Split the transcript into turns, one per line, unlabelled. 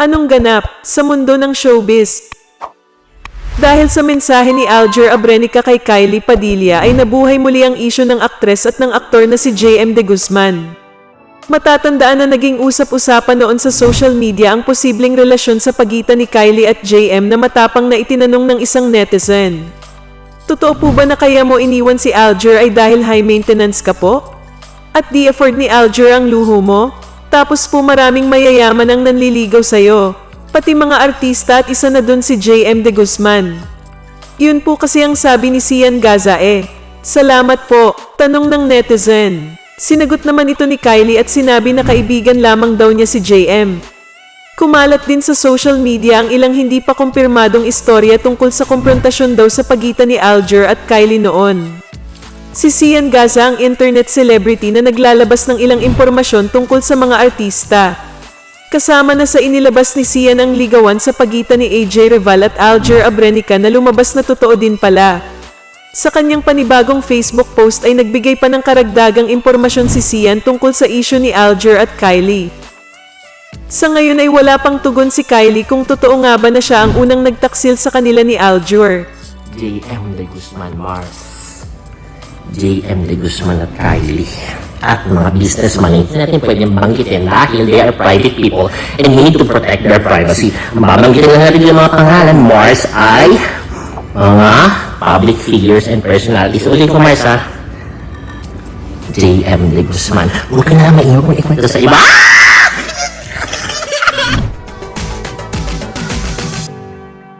Anong ganap sa mundo ng showbiz? Dahil sa mensahe ni Alger Abrenica kay Kylie Padilla ay nabuhay muli ang isyo ng aktres at ng aktor na si JM De Guzman. Matatandaan na naging usap-usapan noon sa social media ang posibleng relasyon sa pagitan ni Kylie at JM na matapang na itinanong ng isang netizen. Totoo po ba na kaya mo iniwan si Alger ay dahil high maintenance ka po? At di afford ni Alger ang luho mo? Tapos po maraming mayayaman ang nanliligaw sa'yo. Pati mga artista at isa na dun si JM De Guzman. Yun po kasi ang sabi ni Sian Gazae. Salamat po, tanong ng netizen. Sinagot naman ito ni Kylie at sinabi na kaibigan lamang daw niya si JM. Kumalat din sa social media ang ilang hindi pa kumpirmadong istorya tungkol sa komprontasyon daw sa pagitan ni Alger at Kylie noon. Si Sian Gaza ang internet celebrity na naglalabas ng ilang impormasyon tungkol sa mga artista. Kasama na sa inilabas ni Sian ang ligawan sa pagitan ni AJ Reval at Alger Abrenica na lumabas na totoo din pala. Sa kanyang panibagong Facebook post ay nagbigay pa ng karagdagang impormasyon si Sian tungkol sa issue ni Alger at Kylie. Sa ngayon ay wala pang tugon si Kylie kung totoo nga ba na siya ang unang nagtaksil sa kanila ni Alger.
JM De Guzman Mars. JM De Guzman at Kylie. At mga businessman, hindi natin pwedeng banggitin dahil they are private people and need to protect their privacy. Babanggitin lang natin yung mga pangalan. Mars ay mga public figures and personalities. Ulit ko, Mars, ha? JM De Guzman. Huwag ka na maingat kung ikwento sa iba.